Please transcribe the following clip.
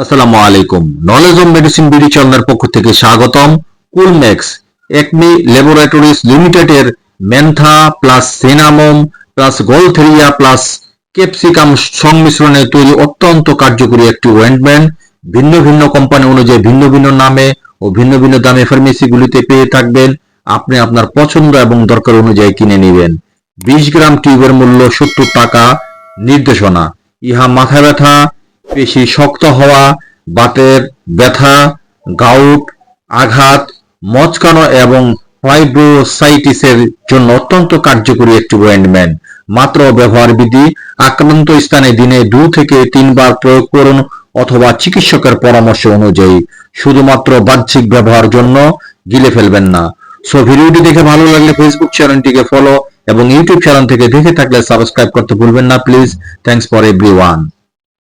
আসসালামু আলাইকুম। Knowledge of medicine BD চ্যানেলের পক্ষ থেকে স্বাগতম। কুলম্যাক্স একমি ল্যাবরেটরিজ লিমিটেডের mentha plus cinnamon plus gaultheria plus capsicum সংমিশ্রণে তৈরি অত্যন্ত কার্যকরী একটি ওয়েন্টমেন্ট ভিন্ন ভিন্ন কোম্পানি অনুযায়ী ভিন্ন ভিন্ন নামে ও ভিন্ন ভিন্ন দামে ফার্মেসিগুলিতে পেয়ে থাকবেন। আপনি আপনার পছন্দ এবং দরকার অনুযায়ী কিনে নেবেন। বিশ গ্রাম টিউবের মূল্য সত্তর টাকা নির্দেশনা। ইহা মাথা ব্যথা, পেশি শক্ত হওয়া, বাতের ব্যথা, গাউট, আঘাত, মচকানো এবং ফাইব্রোসাইটিসের জন্য অত্যন্ত কার্যকরী একটি অয়েন্টমেন্ট মাত্র ব্যবহার বিধি, আক্রান্ত স্থানে দিনে দু থেকে তিনবার প্রয়োগ করুন অথবা চিকিৎসকের পরামর্শ অনুযায়ী। শুধুমাত্র বাহ্যিক ব্যবহার জন্য গিলে ফেলবেন না। সো ভিডিওটি দেখে ভালো লাগলে ফেসবুক চ্যানেলটিকে ফলো এবং ইউটিউব চ্যানেল থেকে দেখে থাকলে সাবস্ক্রাইব করতে ভুলবেন না প্লিজ থ্যাংকস ফর এভরিওয়ান